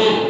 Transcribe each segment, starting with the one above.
Amém.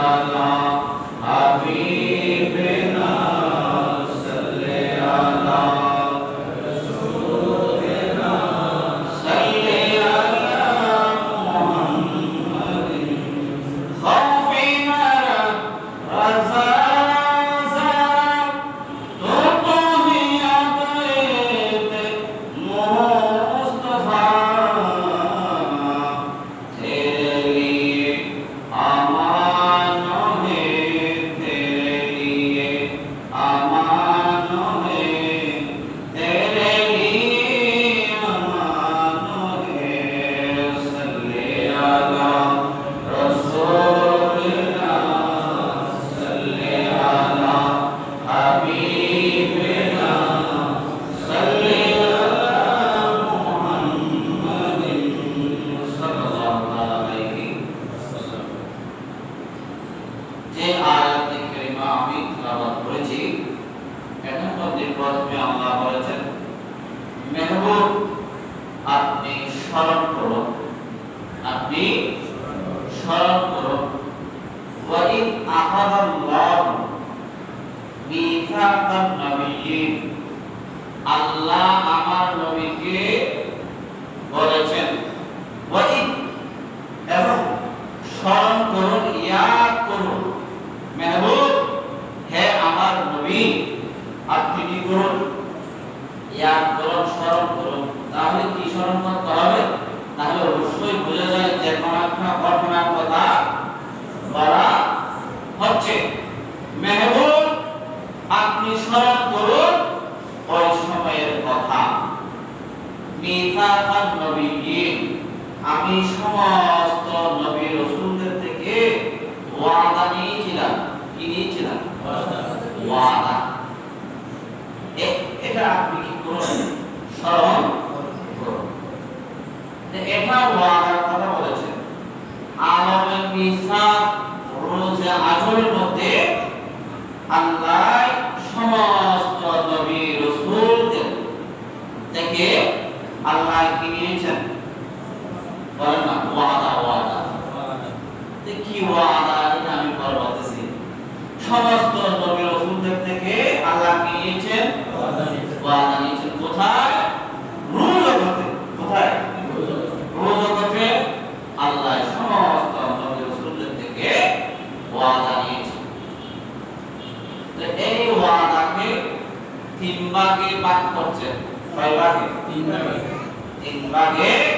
la স্মরণ করো। আপনি স্মরণ করো। وَإِنْ أَخَذَ আল্লাহ আমার নবীকে বলেছেন এবং স্মরণ করুন সমস্ত নবী রসুলদের থেকে ওয়াদা নিয়েছিলাম। কি নিয়েছিলাম? ওয়াদা। এটা আপনি কি করুন। স্মরণ এটা ওয়াদার কথা বলেছেন। আলমের মিসাক রোজে আজরের মধ্যে আল্লাহ বলেন না ওয়াদা ওয়াদা কি ওয়াদা এটা আমি পরে বলতেছি সমস্ত নবী রাসূলদের থেকে আল্লাহ কি নিয়েছেন ওয়াদা নিয়েছেন কোথায় রোজ কোথায় রোজ আল্লাহ সমস্ত নবী রাসূলদের থেকে ওয়াদা নিয়েছেন তো এই ওয়াদাকে তিন ভাগে ভাগ করছেন। কয় ভাগে? তিন ভাগে। তিন ভাগে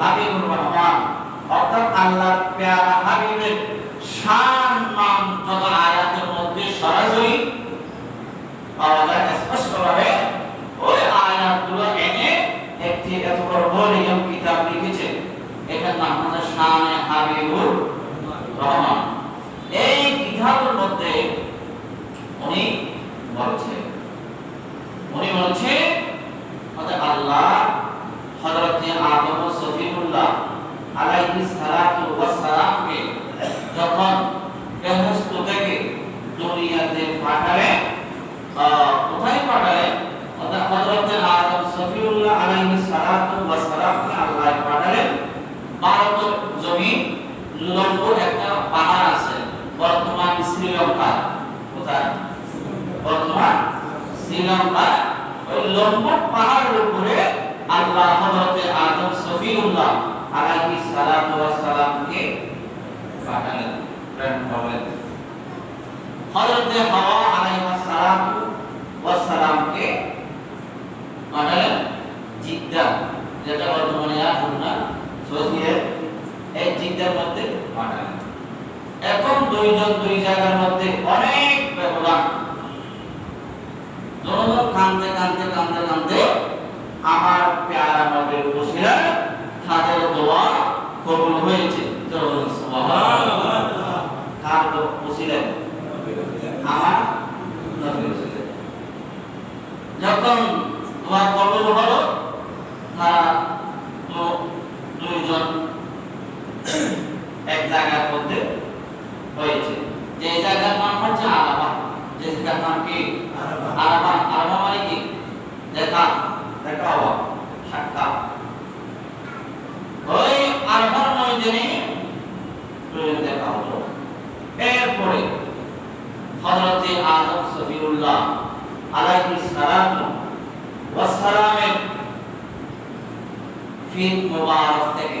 রহমান। অর্থাৎ আল্লাহর পেয়ারা হাবিবের শান নাম যত আয়াতের মধ্যে সরাসরি পাওয়া যায়, স্পষ্টভাবে ওই আয়াতগুলো এনে একটি এত বড় ভলিউম কিতাব লিখেছে। এটার নাম হচ্ছে শানে হাবিবুর রহমান। এই কিতাবের মধ্যে উনি বলছেন, উনি বলছে আল্লাহ হযরত আদম ও সফিউল্লাহ আলাইহিস সালাতু ওয়াস সালামকে যখন বেহেশত থেকে দুনিয়াতে পাঠালেন আহ, কোথায় পাঠালেন অর্থাৎ হযরত আদম সফিউল্লাহ আলাইহিস সালাতু ওয়াস সালামকে আল্লাহ পাঠালেন ভারত জমিন লম্ব একটা পাহাড় আছে বর্তমান শ্রীলঙ্কা কোথায় বর্তমান শ্রীলঙ্কা ওই লম্বক পাহাড়ের উপরে আল্লাহ হযরতে সফিউল্লাহ সালাতু ওয়াস পাঠালেন, প্রেরণ করলেন। হযরতে হাওয়া সালাতু ওয়াস পাঠালেন। জিদ্দা, যেটা বর্তমানে এখন না এই জিদ্দার মধ্যে পাঠালেন। এখন দুইজন দুই জায়গার মধ্যে অনেক ব্যবধান। দুজন কান্দতে কান্দতে কান্দতে কান্দতে আমার নবীর তাদের দোয়া কবুল হয়েছে। যখন দোয়া কবুল হলো, তারা দুইজন এক জায়গার মধ্যে হয়েছে যে জায়গার নাম হচ্ছে আলাবা যে জায়গার নাম কি? আলাবা আলাবা মানে কি দেখা দেখা হওয়া সাক্ষাৎ ওই আরবার ময়দানে দুজন দেখা হলো এরপরে হযরতে আদম সফিউল্লাহ আলাইহিস সালাতু ওয়াস সালামের ফিত মুবারক থেকে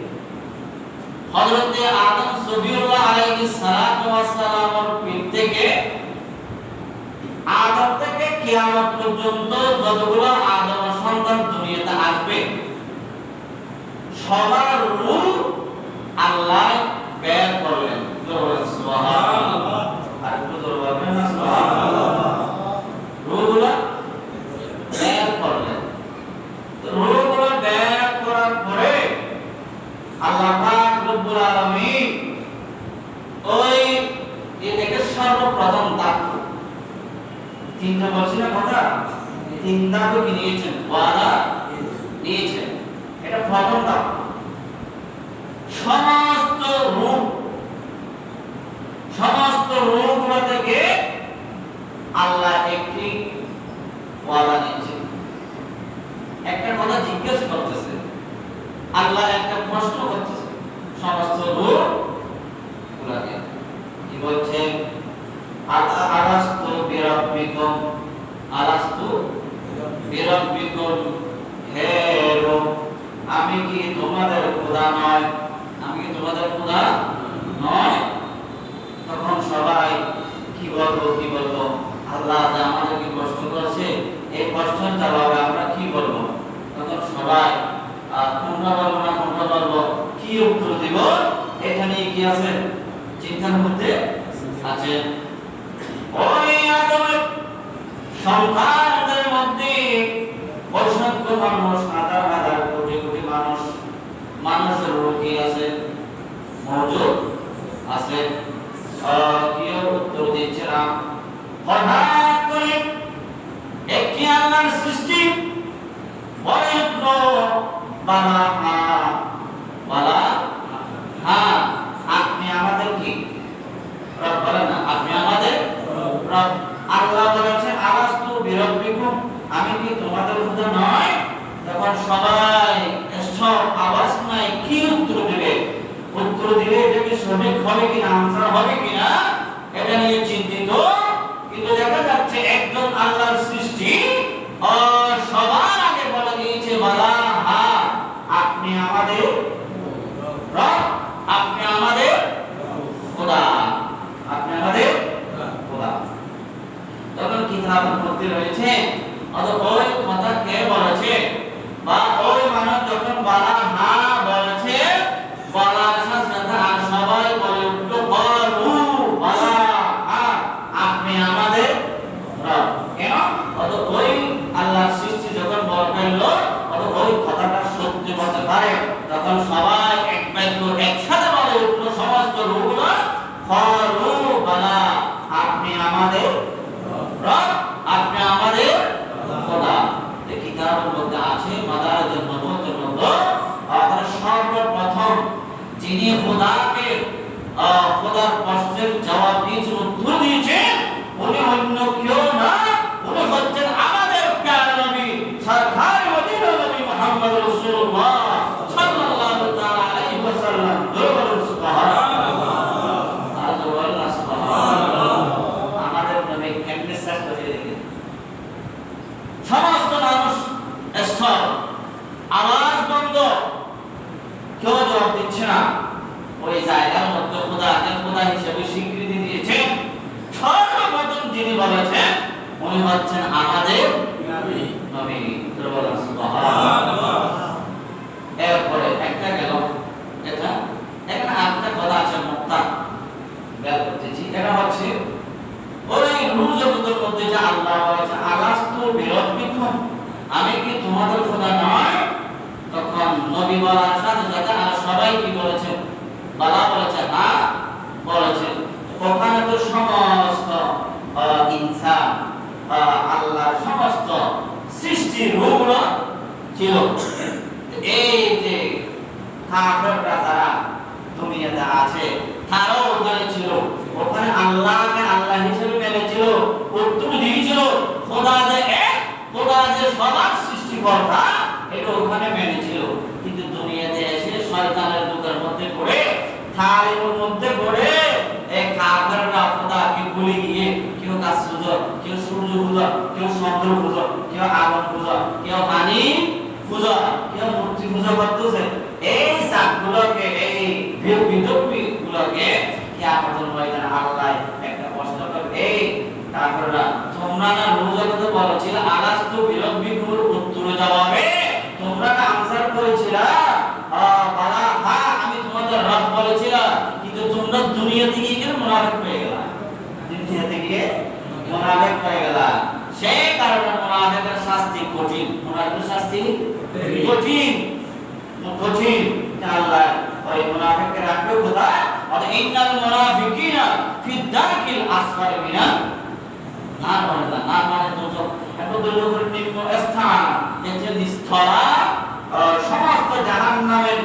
হযরতে আদম সফিউল্লাহ আলাইহিস সালাতু ওয়াস সালামের পিঠ থেকে আদম থেকে কিয়ামত পর্যন্ত যতগুলো আদম সন্তান দুনিয়াতে আসবে, সবার রূহ আল্লাহ বের করলেন। তিনটা বলছি না এই তিন কি নিয়েছেন ওয়াদা নিয়েছেন। এটা প্রথম ধাপ সমস্ত রূপ সমস্ত রূপগুলো থেকে আল্লাহ একটি ওয়াদা নিয়েছেন একটা কথা জিজ্ঞেস করতেছে। আল্লাহ একটা প্রশ্ন করতেছে। সমস্ত রূপ গুলাকে কি বলছে? আলাস্তু বিরাব্বিকুম। আলাস্তু বিরাব্বিকুম। হে রূপ আমি কি তোমাদের খোদা নয়? আমি কি তোমাদের খোদা নয়? তখন সবাই কি বলব কি বলব? আল্লাহ যে আমাদেরকে কষ্ট করেছে, এই কষ্টের জবাবে আমরা কি বলব? তখন সবাই কোনটা বলব না কোনটা বলব, কি উত্তর দিব? এটা নিয়ে কি আছে? চিন্তার মধ্যে আছে ওই আদমের সন্তানদের মধ্যে অসংখ্য মানুষ, হাজার হাজার কোটি কোটি মানুষ, মানুষের রোগী আছে মজুদ আছে উত্তর দিচ্ছে না। হঠাৎ করে একটি আল্লাহর সৃষ্টি বলে উঠল আল্লাহ বলেছে নয় কি উত্তর দিবে? উত্তর দিবে এটা কি হবে কিনা, আনসার হবে কিনা, এটা নিয়ে চিন্তিত। কিন্তু দেখা যাচ্ছে একজন আল্লাহর সৃষ্টি আর কিতাবের মধ্যে রয়েছে। অত ওই কথা কে বলেছে? বা ওই মানুষ যখন বলা হা বলেছে বলার সাথে সাথে আর সবাই বলে উঠল বলু বলা হা আপনি আমাদের রব কেন অত ওই আল্লাহর সৃষ্টি যখন বল ফেলল অত ওই কথাটা সত্যি বলতে পারে তখন সবাই এক বাক্য একসাথে বলে উঠল সমস্ত রূপগুলো ফলু বলা আপনি আমাদের রব আপনি আমাদের খোদা এই কিতাবের মধ্যে আছে মাদারাজের নবুতের মধ্যে আপনার সর্বপ্রথম যিনি খোদাকে আহ, খোদার প্রশ্নের জবাব দিয়েছেন উত্তর দিয়েছেন উনি অন্য কেউ না উনি হচ্ছেন আমাদের প্যারা নবী সরকার মদিনা নবী মুহাম্মদ রাসূলুল্লাহ সাল্লাল্লাহু তাআলা আলাইহি ওয়াসাল্লাম দরবার সুবহানাল্লাহ আল্লাহ সুবহানাল্লাহ আমাদের নবী কেমনে শ্রেষ্ঠ হয়ে গেলেন সমস্ত মানুষ স্থল আওয়াজ বন্ধ কেউ জবাব দিচ্ছে না ওই জায়গার মধ্যে খোদাকে খোদা হিসেবে স্বীকৃতি দিয়েছেন সর্বপ্রথম যিনি বলেছেন উনি হচ্ছেন আমাদের নবী দরবার সুবহানাল্লাহ এরপরে একটা গেল এটা এখানে আরেকটা কথা আছে মুক্তা এটা হচ্ছে ওই যে আল্লাহ বলেছে আলাস্তু বিরব্বিকুম আমি কি তোমাদের তখন নবী বলার সবাই কি বলেছে? বলা বলেছে না তো সমস্ত ইনসান আল্লাহর সমস্ত সৃষ্টির রূপগুলো ছিল। এই যে আছে তারাও ওখানে ছিল। ওখানে আল্লাহকে আল্লাহ হিসেবে মেনেছিল উত্তর দিয়েছিল। খোদা যে এক, খোদা যে সবার সৃষ্টিকর্তা, এটা ওখানে মেনেছিল। কিন্তু দুনিয়াতে এসে শয়তানের দুধের মধ্যে পড়ে থালির মধ্যে পড়ে, এই কাফেররা খোদাকে ভুলে গিয়ে কেউ কাজ সুযোগ কেউ সূর্য পূজা কেউ চন্দ্র পূজা কেউ আগুন পূজা কেউ পানি পূজা কেউ মূর্তি পূজা করতেছে এই জাতগুলোকে এই গুলোকে কিয়ামতের ময়দানে আল্লাহ একটা প্রশ্ন করবে এই তোমরা না রোজাতে বলেছিল আলাস্তু বিরব্বিকুর উত্তর জবাবে। তোমরা না আনসার করেছিলা আহ, হ্যাঁ আমি তোমাদের রব বলেছিলাম কিন্তু তোমরা দুনিয়া থেকে গিয়ে মুনাফিক হয়ে গেলা। দুনিয়া থেকে মুনাফিক হয়ে গেলা। সেই কারণে মুনাফিকের শাস্তি কঠিন। মুনাফিকের শাস্তি কঠিন। কঠিন। আল্লাহ ওই মুনাফিককে রাখবে আর ইন্নাল মুনাফিকিনা ফি দারকিল আসফালি মিনাল না মানে না না মানে দুজক এত দুজকের নিম্ন স্থান যেটা নিস্থলা। সমস্ত জাহান্নামের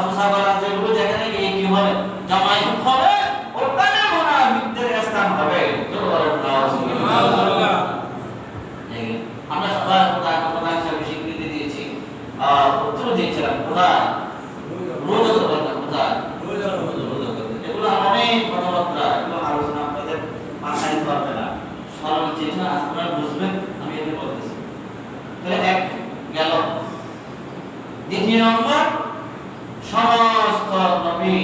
ফুসাবারা যেগুলো যেখানে গিয়ে কি হবে? জামাই হবে ওখানে মুনাফিকদের স্থান হবে। আমরা সবাই খোদা খোদা হিসাবে স্বীকৃতি দিয়েছি। উত্তর দিয়েছিলাম খোদা রোজা তো বলতাম খোদা এগুলো অনেক কথাবার্তা এগুলো আলোচনা আপনাদের মাথায় ধরবে না স্মরণ যেটা আপনারা বুঝবেন আমি এটা বলতেছি তাহলে এক গেল দ্বিতীয় নম্বর সমস্ত নবী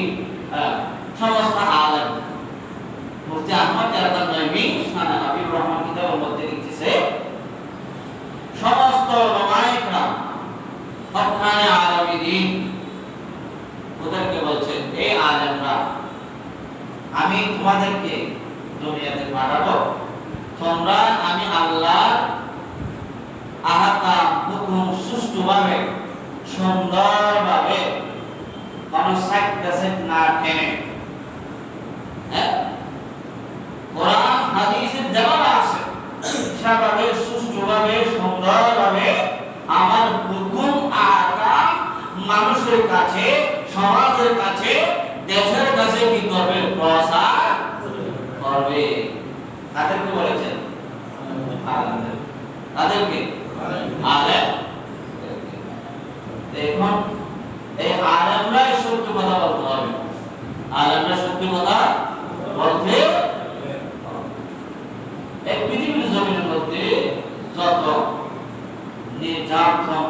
আহ, সমস্ত আলেম মুফতি আহমদ জালাল নবী সানা নবী রহমান কিতাবের মধ্যে লিখতেছে সমস্ত ওলামায়ে হকানে আলমী দিন ওদেরকে বলছেন এই আলেমরা আমি তোমাদেরকে দুনিয়াতে পাঠাবো। তোমরা, আমি আল্লাহ আহাতা হুকুম সুষ্ঠুভাবে, সুন্দরভাবে কোনো সাইড ক্যাসেট না টেনে। হ্যাঁ? আমার হুকুম আকাম মানুষের কাছে, সমাজের কাছে দেশের কাছে কি করবে? প্রসার করবে। তাদেরকে বলেছেন তাদেরকে? এই আলেমরাই সত্য কথা বলতে হবে আলমরা সত্য কথা বলতে এই পৃথিবীর জমির মধ্যে যত নির্যাতন